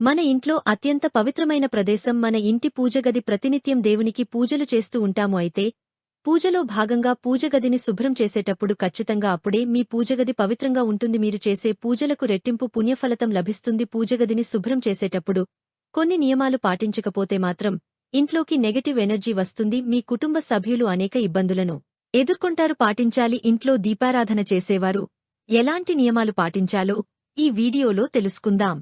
మన ఇంట్లో అత్యంత పవిత్రమైన ప్రదేశం మన ఇంటి పూజగది ప్రతినిత్యం దేవునికి పూజలు చేస్తూ ఉంటాము అయితే పూజలో భాగంగా పూజగదిని శుభ్రం చేసేటప్పుడు ఖచ్చితంగా అప్పుడే మీ పూజగది పవిత్రంగా ఉంటుంది. మీరు చేసే పూజలకు రెట్టింపు పుణ్యఫలతం లభిస్తుంది. పూజగదిని శుభ్రం చేసేటప్పుడు కొన్ని నియమాలు పాటించకపోతే మాత్రం ఇంట్లోకి నెగటివ్ ఎనర్జీ వస్తుంది. మీ కుటుంబ సభ్యులు అనేక ఇబ్బందులను ఎదుర్కొంటారు. పాటించాలి. ఇంట్లో దీపారాధన చేసేవారు ఎలాంటి నియమాలు పాటించాలో ఈ వీడియోలో తెలుసుకుందాం.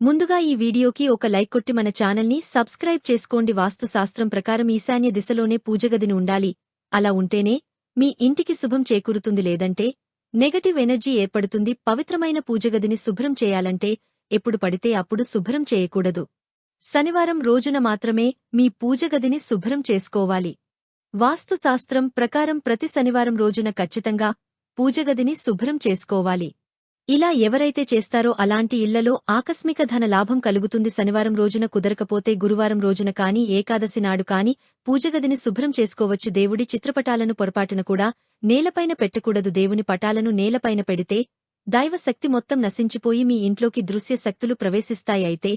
ముందుగా ఈ వీడియోకి ఒక లైక్ కొట్టి మన ఛానల్ని సబ్స్క్రైబ్ చేసుకోండి. వాస్తు శాస్త్రం ప్రకారం ఈశాన్య దిశలోనే పూజగదిని ఉండాలి. అలా ఉంటేనే మీ ఇంటికి శుభం చేకూరుతుంది. లేదంటే నెగటివ్ ఎనర్జీ ఏర్పడుతుంది. పవిత్రమైన పూజగదిని శుభ్రం చేయాలంటే ఎప్పుడు పడితే అప్పుడు శుభ్రం చేయకూడదు. శనివారం రోజున మాత్రమే మీ పూజగదిని శుభ్రం చేసుకోవాలి. వాస్తుశాస్త్రం ప్రకారం ప్రతి శనివారం రోజున ఖచ్చితంగా పూజగదిని శుభ్రం చేసుకోవాలి. ఇలా ఎవరైతే చేస్తారో అలాంటి ఇళ్ళలో ఆకస్మిక ధన లాభం కలుగుతుంది. శనివారం రోజున కుదరకపోతే గురువారం రోజున కాని ఏకాదశి నాడు కాని పూజగదిని శుభ్రం చేసుకోవచ్చు. దేవుడి చిత్రపటాలను పొరపాటున కూడా నేలపైన పెట్టకూడదు. దేవుని పటాలను నేలపైన పెడితే దైవశక్తి మొత్తం నశించిపోయి మీ ఇంట్లోకి దృశ్య శక్తులు ప్రవేశిస్తాయి. అయితే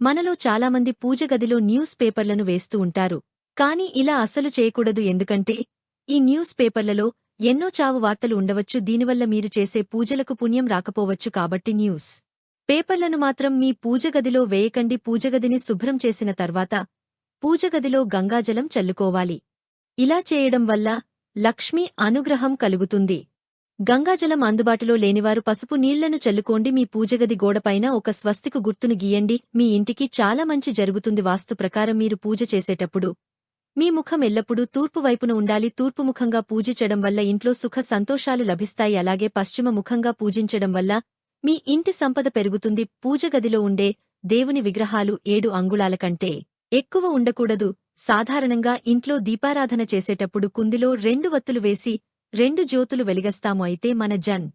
మనలో చాలామంది పూజగదిలో న్యూస్ పేపర్లను వేస్తూ ఉంటారు. కాని ఇలా అసలు చేయకూడదు. ఎందుకంటే ఈ న్యూస్ పేపర్లలో ఎన్నో చావు వార్తలు ఉండవచ్చు. దీనివల్ల మీరు చేసే పూజలకు పుణ్యం రాకపోవచ్చు కాబట్టి న్యూస్. పేపర్లను మాత్రం మీ పూజగదిలో వేయకండి. పూజగదిని శుభ్రం చేసిన తర్వాత పూజగదిలో గంగాజలం చల్లుకోవాలి. ఇలా చేయడం వల్ల లక్ష్మి అనుగ్రహం కలుగుతుంది. గంగాజలం అందుబాటులో లేనివారు పసుపు నీళ్ళను చల్లుకోండి. మీ పూజగది గోడపైన ఒక స్వస్తికు గుర్తును గీయండి. మీ ఇంటికి చాలా మంచి జరుగుతుంది. వాస్తు ప్రకారం మీరు పూజ చేసేటప్పుడు మీ ముఖం ఎల్లప్పుడూ తూర్పు వైపున ఉండాలి. తూర్పు ముఖంగా పూజించడం వల్ల ఇంట్లో సుఖ సంతోషాలు లభిస్తాయి. అలాగే పశ్చిమ ముఖంగా పూజించడం వల్ల మీ ఇంటి సంపద పెరుగుతుంది. పూజగదిలో ఉండే దేవుని విగ్రహాలు ఏడు అంగుళాల కంటే ఎక్కువ ఉండకూడదు. సాధారణంగా ఇంట్లో దీపారాధన చేసేటప్పుడు కుందిలో రెండు వత్తులు వేసి రెండు జ్యోతులు వెలిగస్తాము. అయితే మన జన్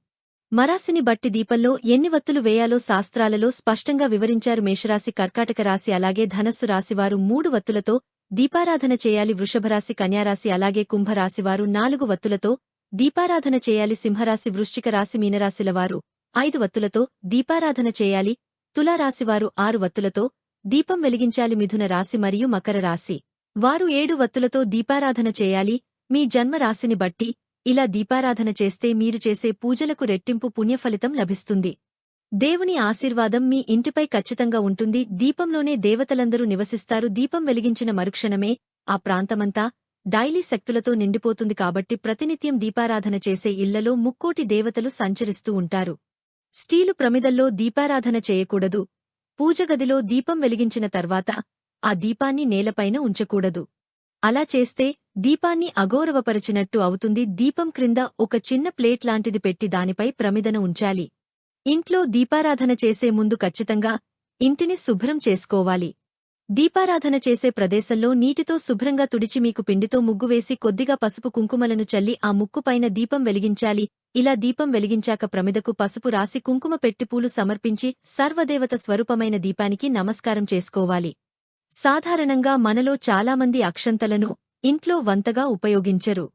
మరాసిని బట్టి దీపంలో ఎన్ని వత్తులు వేయాలో శాస్త్రాలలో స్పష్టంగా వివరించారు. మేషరాశి కర్కాటక రాశి అలాగే ధనస్సు రాశివారు మూడు వత్తులతో దీపారాధన చేయాలి. వృషభరాశి కన్యారాశి అలాగే కుంభరాశివారు నాలుగు వత్తులతో దీపారాధన చేయాలి. సింహరాశి వృశ్చిక రాశి మీనరాశిలవారు ఐదు వత్తులతో దీపారాధన చేయాలి. తులారాశివారు ఆరు వత్తులతో దీపం వెలిగించాలి. మిథున రాశి మరియు మకర రాశి వారు ఏడు వత్తులతో దీపారాధన చేయాలి. మీ జన్మ రాశిని బట్టి ఇలా దీపారాధన చేస్తే మీరు చేసే పూజలకు రెట్టింపు పుణ్యఫలితం లభిస్తుంది. దేవుని ఆశీర్వాదం మీ ఇంటిపై ఖచ్చితంగా ఉంటుంది. దీపంలోనే దేవతలందరూ నివసిస్తారు. దీపం వెలిగించిన మరుక్షణమే ఆ ప్రాంతమంతా డైలీ శక్తులతో నిండిపోతుంది కాబట్టి ప్రతినిత్యం దీపారాధన చేసే ఇళ్ళలో ముక్కోటి దేవతలు సంచరిస్తూ ఉంటారు. స్టీలు ప్రమిదల్లో దీపారాధన చేయకూడదు. పూజగదిలో దీపం వెలిగించిన తర్వాత ఆ దీపాన్ని నేలపైన ఉంచకూడదు. అలా చేస్తే దీపాన్ని అగౌరవపరిచినట్టు అవుతుంది. దీపం క్రింద ఒక చిన్న ప్లేట్ లాంటిది పెట్టి దానిపై ప్రమిదన ఉంచాలి. ఇంట్లో దీపారాధన చేసే ముందు ఖచ్చితంగా ఇంటిని శుభ్రం చేసుకోవాలి. దీపారాధన చేసే ప్రదేశంలో నీటితో శుభ్రంగా తుడిచి మీకు పిండితో ముగ్గు వేసి కొద్దిగా పసుపు కుంకుమలను చల్లి ఆ ముక్కుపైన దీపం వెలిగించాలి. ఇలా దీపం వెలిగించాక ప్రమిదకు పసుపు రాసి కుంకుమ పెట్టిపూలు సమర్పించి సర్వదేవత స్వరూపమైన దీపానికి నమస్కారం చేసుకోవాలి. సాధారణంగా మనలో చాలామంది అక్షంతలను ఇంట్లో వంతగా ఉపయోగించరు.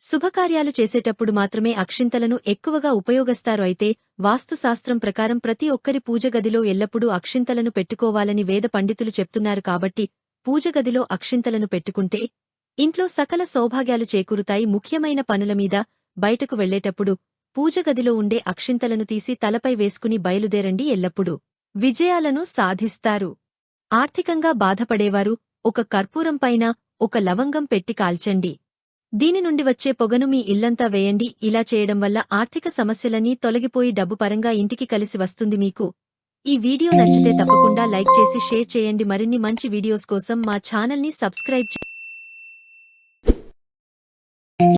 శుభకార్యాలు చేసేటప్పుడు మాత్రమే అక్షింతలను ఎక్కువగా ఉపయోగిస్తారు. అయితే వాస్తుశాస్త్రం ప్రకారం ప్రతి ఒక్కరి పూజగదిలో ఎల్లప్పుడూ అక్షింతలను పెట్టుకోవాలని వేద పండితులు చెప్తున్నారు కాబట్టి పూజగదిలో అక్షింతలను పెట్టుకుంటే ఇంట్లో సకల సౌభాగ్యాలు చేకూరుతాయి. ముఖ్యమైన పనుల మీద బయటకు వెళ్ళేటప్పుడు పూజగదిలో ఉండే అక్షింతలను తీసి తలపై వేసుకుని బయలుదేరండి ఎల్లప్పుడూ. విజయాలను సాధిస్తారు. ఆర్థికంగా బాధపడేవారు ఒక కర్పూరం పైన ఒక లవంగం పెట్టి కాల్చండి. దీని నుండి వచ్చే పొగను మీ ఇల్లంతా వేయండి. ఇలా చేయడం వల్ల ఆర్థిక సమస్యలన్నీ తొలగిపోయి డబ్బు పరంగా ఇంటికి కలిసి వస్తుంది మీకు. ఈ వీడియో నచ్చితే తప్పకుండా లైక్ చేసి షేర్ చేయండి. మరిన్ని మంచి వీడియోస్ కోసం మా ఛానల్ని సబ్స్క్రైబ్ చేయండి